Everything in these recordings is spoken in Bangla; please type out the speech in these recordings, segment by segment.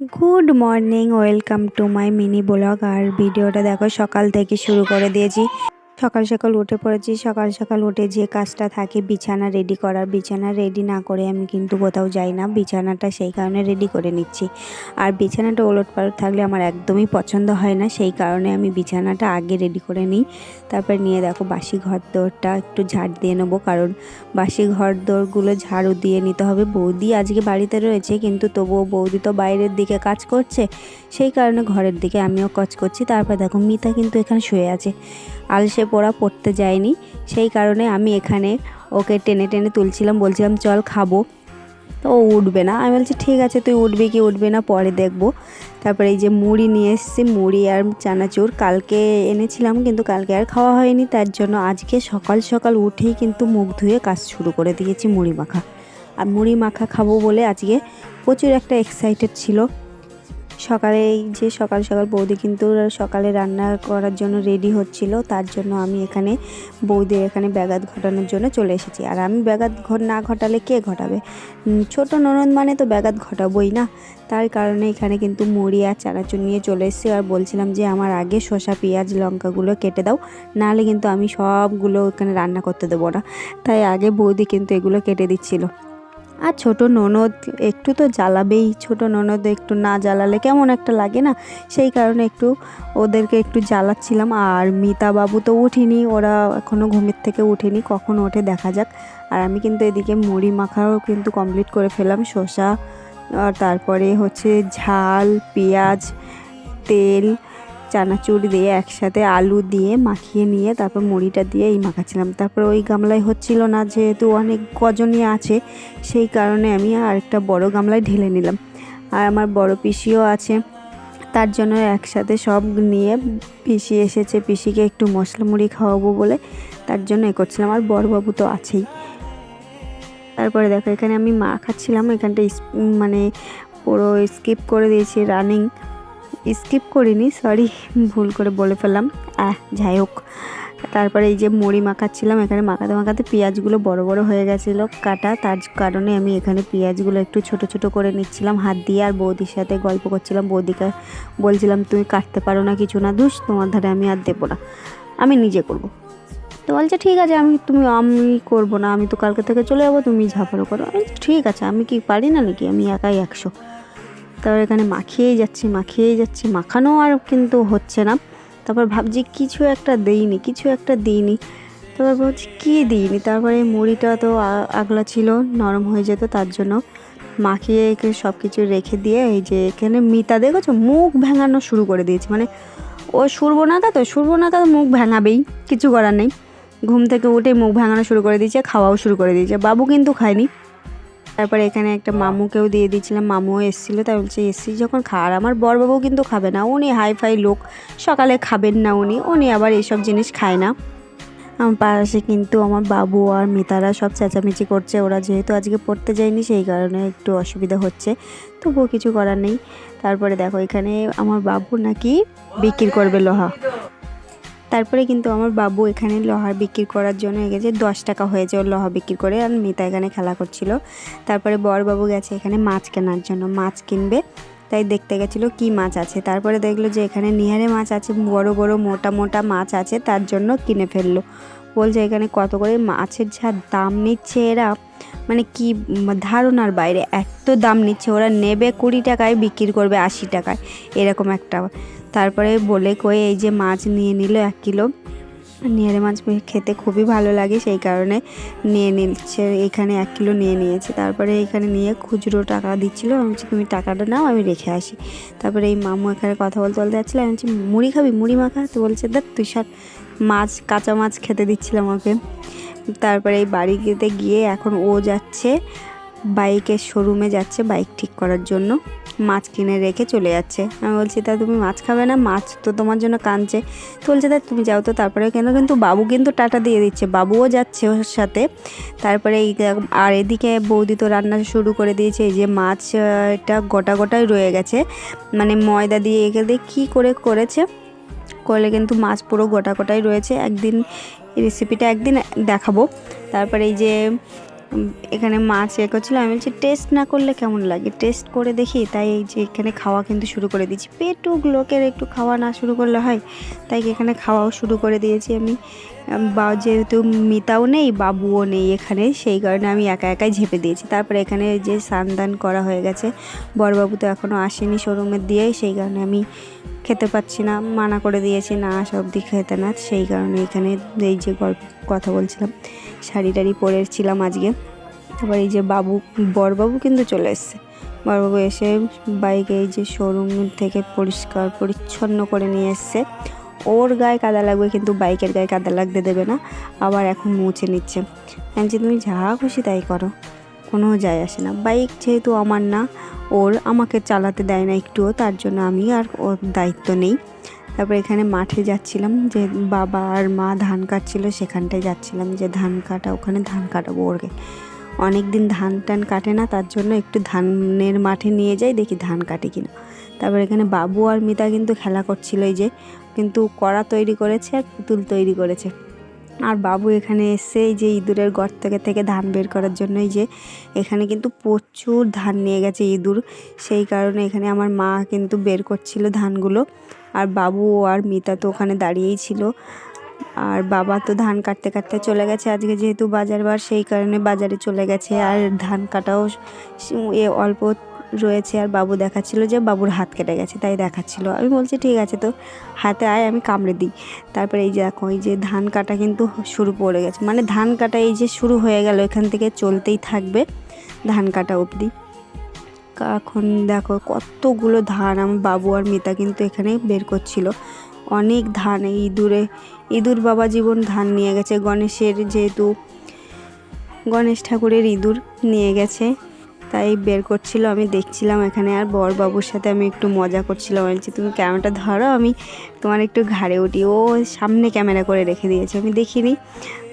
Good morning, welcome to my mini blog. আর ভিডিওটা দেখো সকাল থেকে শুরু করে দিয়েছি। সকাল সকাল উঠে পড়েছি, সকাল সকাল উঠে যে কাজটা থাকে বিছানা রেডি করার, বিছানা রেডি না করে আমি কিন্তু কোথাও যাই না, বিছানাটা সেই কারণে রেডি করে নিচ্ছি। আর বিছানাটা ওলট পালট থাকলে আমার একদমই পছন্দ হয় না, সেই কারণে আমি বিছানাটা আগে রেডি করে নিই। তারপর নিয়ে দেখো বাসি ঘর দোরটা একটু ঝাড় দিয়ে নেব, কারণ বাসি ঘর দোরগুলো ঝাড়ু দিয়ে নিতে হবে। বৌদি আজকে বাড়িতে রয়েছে, কিন্তু তবুও বৌদি তো বাইরের দিকে কাজ করছে, সেই কারণে ঘরের দিকে আমিও কাজ করছি। তারপর দেখো মিতা কিন্তু এখানে শুয়ে আছে। আলসে পড়া পড়তে যায়নি। সেই কারণে আমি এখানে ওকে টেনে টেনে তুলছিলাম, বলছিলাম, চল খাব। তো ও উঠবে না। আমি বলছি, ঠিক আছে, তুই উঠবি কি উঠবে না, পরে দেখব। তারপরে এই যে মুড়ি নিয়ে এসেছি, মুড়ি আর চানাচুর। কালকে এনেছিলাম, কিন্তু কালকে আর খাওয়া হয়নি। তার জন্য আজকে সকাল সকাল উঠেই কিন্তু মুখ ধুয়ে কাজ শুরু করে দিয়েছি মুড়ি মাখা। আর মুড়ি মাখা খাব বলে আজকে প্রচুর একটা এক্সাইটেড ছিল। সকালে এই যে সকাল সকাল বৌদি কিন্তু সকালে রান্না করার জন্য রেডি হচ্ছিল, তার জন্য আমি এখানে বৌদির এখানে ব্যাঘাত ঘটানোর জন্য চলে এসেছি। আর আমি ব্যাঘাত না ঘটালে কে ঘটাবে? ছোট ননদ মানে তো ব্যাঘাত ঘটাবই না। তার কারণে এখানে কিন্তু মুড়ি আর চানাচুর নিয়ে চলে এসেছি। আর বলছিলাম যে, আমার আগে শসা, পেঁয়াজ, লঙ্কাগুলো কেটে দাও, নাহলে কিন্তু আমি সবগুলো এখানে রান্না করতে দেবো না। তাই আগে বৌদি কিন্তু এগুলো কেটে দিচ্ছিল। আর ছোট ননদ একটু তো জ্বালাবেই, ছোট ননদ একটু না জ্বালালে কেমন একটা লাগে না? সেই কারণে একটু ওদেরকে একটু জ্বালাচ্ছিলাম আর মিতা বাবু তো উঠিনি ওরা এখনও ঘুমের থেকে উঠেনি কখন ওঠে দেখা যাক। আর আমি কিন্তু এদিকে মুড়ি মাখাও কিন্তু কমপ্লিট করে ফেলাম শসা, আর তারপরে হচ্ছে ঝাল, পেঁয়াজ, তেল চানাচুর দিয়ে একসাথে আলু দিয়ে মাখিয়ে নিয়ে তারপর মুড়িটা দিয়ে এই মাখাচ্ছিলাম। তারপর ওই গামলায় হচ্ছিল না, যেহেতু অনেক কজনই আছে, সেই কারণে আমি আরেকটা বড় গামলায় ঢেলে নিলাম। আর আমার বড় পিসিও আছে, তার জন্য একসাথে সব নিয়ে পিসি এসেছে, পিসিকে একটু মশলা মুড়ি খাওয়াবো বলে তার জন্য এ করছিলাম, আর বড়বাবু তো আছেই। তারপরে দেখো এখানে আমি মা খাচ্ছিলাম এখানটা মানে পুরো স্কিপ করে দিয়েছি রানিং। স্কিপ করিনি, সরি, ভুল করে বলে ফেললাম। আহ, যাই হোক, তারপরে এই যে মুড়ি মাখাচ্ছিলাম, এখানে মাখাতে মাখাতে পেঁয়াজগুলো বড় বড় হয়ে গেছিল, কাটা, তার কারণে আমি এখানে পেঁয়াজগুলো একটু ছোট ছোট করে নিচ্ছিলাম, হাত দিয়ে, আর বৌদির সাথে গল্প করছিলাম, বৌদিকে বলছিলাম, তুমি কাটতে পারো না কিছু না দুষ তোমার ধারে আমি আর দেবো না, আমি নিজে করব। তো বলছে, ঠিক আছে, আমি, তুমি, আমি করব না, আমি তো কালকে থেকে চলে যাব, তুমি ঝাপারো করো। ঠিক আছে, আমি কি পারি না নাকি? আমি একাই একশো। তারপর এখানে মাখিয়েই যাচ্ছি মাখিয়েই যাচ্ছি। মাখানো আর কিন্তু হচ্ছে না। তারপর ভাবছি কিছু একটা দিইনি, কিছু একটা দিইনি। তারপর ভাবছি কী দিইনি? তারপরে মুড়িটা তো আগলা ছিল, নরম হয়ে যেত তার জন্য মাখিয়ে এখানে সব কিছু রেখে দিয়ে এই যে এখানে মিতা দেখেছ? মুখ ভেঙানো শুরু করে দিয়েছে। মানে ও সুরবনাথা তো সুরবনাথা তো মুখ ভেঙাবেই, কিছু করার নেই। ঘুম থেকে উঠে মুখ ভাঙানো শুরু করে দিয়েছে, খাওয়াও শুরু করে দিয়েছে। বাবু কিন্তু খায়নি। তারপরে এখানে একটা মামুকেও দিয়ে দিয়েছিলাম, মামুও এসেছিল, তাই বলছে এসছি যখন খাওয়ার আমার বরবাবু কিন্তু খাবে না, উনি হাই ফাই লোক, সকালে খাবেন না উনি উনি আবার এইসব জিনিস খায় না। আমার পাশে কিন্তু আমার বাবু আর মিতারা সব চেঁচামেচি করছে, ওরা যেহেতু আজকে পড়তে যায়নি সেই কারণে একটু অসুবিধা হচ্ছে, তবুও কিছু করার নেই। তারপরে দেখো এখানে আমার বাবু নাকি বিক্রি করবে লোহা। তারপরে কিন্তু আমার বাবু এখানে লোহা বিক্রি করার জন্য গেছে দশ টাকা হয়েছে ওর লোহা বিক্রি করে আর মিতা এখানে খেলা করছিল। তারপরে বর বাবু গেছে এখানে মাছ কেনার জন্য, মাছ কিনবে, তাই দেখতে গেছিল কি মাছ আছে। তারপরে দেখল যে এখানে নিহারে মাছ আছে, বড় বড় মোটা মোটা মাছ আছে, তার জন্য কিনে ফেলল। বলছে, এখানে কত করে মাছের যা দাম নিচ্ছে এরা? মানে কি ধারণার বাইরে, এত দাম নিচ্ছে, ওরা নেবে কুড়ি টাকায়, বিক্রি করবে আশি টাকায়, এরকম একটা। তারপরে বলে কয়ে এই যে মাছ নিয়ে নিল এক কিলো নিয়ারে মাছ খেতে খুবই ভালো লাগে, সেই কারণে নিয়ে নিচ্ছে, এখানে এক কিলো নিয়ে নিয়েছে। তারপরে এখানে নিয়ে খুচরো টাকা দিচ্ছিল, আমি বলছি, তুমি টাকাটা নাও, আমি রেখে আসি। তারপরে এই মামু এখানে কথা বলতে বলতে যাচ্ছিল, আমি বলছি, মুড়ি খাবি? মুড়ি মাখা? তো বলছে, দেখ, তুই সব মাছ কাঁচা মাছ খেতে দিচ্ছিলাম ওকে। তারপরে এই বাড়িতে গিয়ে এখন ও যাচ্ছে বাইকের শোরুমে যাচ্ছে বাইক ঠিক করার জন্য। মাছ কিনে রেখে চলে যাচ্ছে। আমি বলছি তা তুমি মাছ খাবে না? মাছ তো তোমার জন্য কাঁদছে। তো বলছে তা তুমি যাও তো তারপরে কেন? কিন্তু বাবু কিন্তু টাটা দিয়ে দিচ্ছে। বাবুও যাচ্ছে ওর সাথে। তারপরে এই আর এদিকে বৌদি তো রান্না শুরু করে দিয়েছে। এই যে মাছ আহ, এটা গোটা গোটাই রয়ে গেছে। মানে ময়দা দিয়ে এখানে কী করে করেছে? করলে কিন্তু মাছ পুরো গোটা গোটাই রয়েছে। একদিন রেসিপিটা একদিন দেখাবো। তারপরে এই যে এখানে মাছ এ করছিল, আমি বলছি টেস্ট না করলে কেমন লাগে? টেস্ট করে দেখি। তাই এই যে এখানে খাওয়া কিন্তু শুরু করে দিয়েছি। পেটুক, লোকের একটু খাওয়া না শুরু করলে হয়। তাই এখানে খাওয়াও শুরু করে দিয়েছি আমি। বা, যেহেতু মিতাও নেই, বাবুও নেই এখানে, সেই কারণে আমি একা একাই ঝেপে দিয়েছি। তারপরে এখানে যে সানদান করা হয়ে গেছে। বড়বাবু তো এখনও আসেনি শোরুমের দিয়ে সেই কারণে আমি খেতে পাচ্ছি না, মানা করে দিয়েছি, না আসা অবধি খেতে না, সেই কারণে এখানে এই যে গল্প, কথা বলছিলাম, শাড়ি টাড়ি পরেছিলাম আজকে। তারপর এই যে বাবু বড়বাবু কিন্তু চলে এসছে। বড়বাবু এসে বাইকে এই যে শোরুম থেকে পরিষ্কার, পরিচ্ছন্ন করে নিয়ে এসছে। ওর গায়ে কাদা লাগবে কিন্তু বাইকের গায়ে কাদা লাগতে দেবে না, আবার এখন মুছে নিচ্ছে। আমি তুমি যা খুশি তাই করো। কোনো যায় আসে না। বাইক যেহেতু আমার না, ওর আমাকে চালাতে দেয় না একটুও, তার জন্য আমি আর ওর দায়িত্ব নেই। তারপর এখানে মাঠে যাচ্ছিলাম যে বাবা আর মা ধান কাটছিল, সেখানটায় যাচ্ছিলাম যে ধান কাটা, ওখানে ধান কাটাবো ওরকে। অনেক দিন ধান টান কাটে না, তার জন্য একটু ধানের মাঠে নিয়ে যাই, দেখি ধান কাটে কিনা তারপর এখানে বাবু আর মিতা কিন্তু খেলা করছিল এই যে, কিন্তু কড়া তৈরি করেছে আর পুতুল তৈরি করেছে। আর বাবু এখানে এসে এই যে ইঁদুরের গর্ত থেকে ধান বের করার জন্য এই যে এখানে কিন্তু প্রচুর ধান নিয়ে গেছে ইঁদুর। সেই কারণে এখানে আমার মা কিন্তু বের করছিল ধানগুলো। আর বাবু আর মিতা তো ওখানে দাঁড়িয়েই ছিল। আর বাবা তো ধান কাটতে কাটতে চলে গেছে। আজকে যেহেতু বাজার বার, সেই কারণে বাজারে চলে গেছে। আর ধান কাটাও এ অল্প রয়েছে আর বাবু দেখাচ্ছিল যে বাবুর হাত কেটে গেছে, তাই দেখাচ্ছিল। আমি বলছি, ঠিক আছে তো, হাতে আয়, আমি কামড়ে দিই। তারপরে এই যে দেখো, এই যে ধান কাটা কিন্তু শুরু পড়ে গেছে। মানে ধান কাটা এই যে শুরু হয়ে গেল, এখান থেকে চলতেই থাকবে ধান কাটা অবধি। এখন দেখো, কতগুলো ধান আমার বাবু আর মিতা কিন্তু এখানে বের করছিল। অনেক ধান ইঁদুরে, ইঁদুর বাবা জীবন ধান নিয়ে গেছে। গণেশের যেহেতু, গণেশ ঠাকুরের ইঁদুর নিয়ে গেছে। তাই বের করছিল, আমি দেখছিলাম এখানে আর বর বাবুর সাথে আমি একটু মজা করছিলাম। বলছি, তুমি ক্যামেরাটা ধরো, আমি তোমার একটু ঘাড়ে উঠি। ও সামনে ক্যামেরা করে রেখে দিয়েছে, আমি দেখিনি।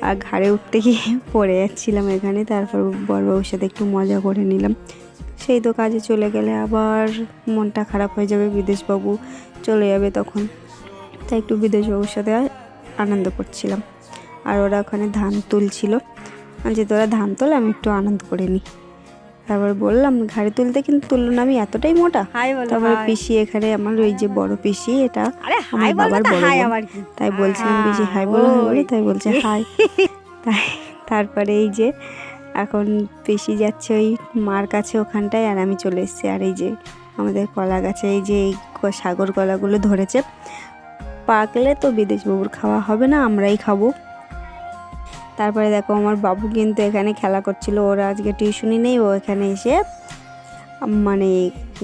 আর ঘাড়ে উঠতে গিয়ে পড়ে যাচ্ছিলাম এখানে, তারপর বর বাবুর সাথে একটু মজা করে নিলাম। সেই তো কাজে চলে গেলে আবার মনটা খারাপ হয়ে যাবে, বিদেশবাবু চলে যাবে তখন। তাই একটু বিদেশবাবুর সাথে আনন্দ করছিলাম। আর ওরা ওখানে ধান তুলছিল। যে তোরা ধান তোল, আমি একটু আনন্দ করে নিই। তারপর বললাম ঘাড়ে তুলতে কিন্তু তুললো না আমি এতটাই মোটা? তারপরে। পিসি এখানে আমার ওই যে বড় পিসি এটা আমার বাবার বড় তাই বলছিলাম পিসি হাই বলো তাই বলছে হাই। তাই তারপরে এই যে এখন পিসি যাচ্ছে ওই মার কাছে ওখানটায় আর আমি চলে এসেছি আর এই যে আমাদের কলা গাছে এই যে এই সাগর কলাগুলো ধরেছে। পাকলে তো বিদেশবাবুর খাওয়া হবে না আমরাই খাব। তারপরে দেখো আমার বাবু কিন্তু এখানে খেলা করছিল, ওরা আজকে টিউশনি নেই, ও এখানে এসে মানে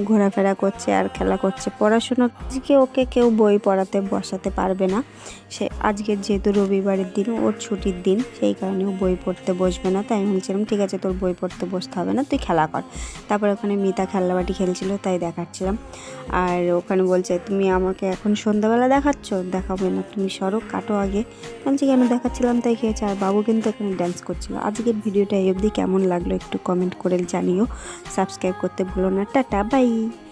ঘোরাফেরা করছে আর খেলা করছে। পড়াশোনা আজকে ওকে কেউ বই পড়াতে বসাতে পারবে না। সে আজকের যেহেতু রবিবারের দিন, ওর ছুটির দিন, সেই কারণে ও বই পড়তে বসবে না। তাই আমি বলছিলাম, ঠিক আছে, তোর বই পড়তে বসতে হবে না, তুই খেলা কর। তারপর ওখানে মিতা খেলনাবাটি খেলছিল, তাই দেখাচ্ছিলাম। আর ওখানে বলছে, তুমি আমাকে এখন সন্ধ্যাবেলা দেখাচ্ছ? দেখাবে না, তুমি সরো, কাটো আগে। বলছি, কেন দেখাচ্ছিলাম তাই খেয়েছে? আর বাবু কিন্তু এখানে ড্যান্স করছিল। আজকের ভিডিওটা এই অবধি। কেমন লাগল একটু কমেন্ট করে জানিও। সাবস্ক্রাইব করতে ভুলো না। Tata bye Bye.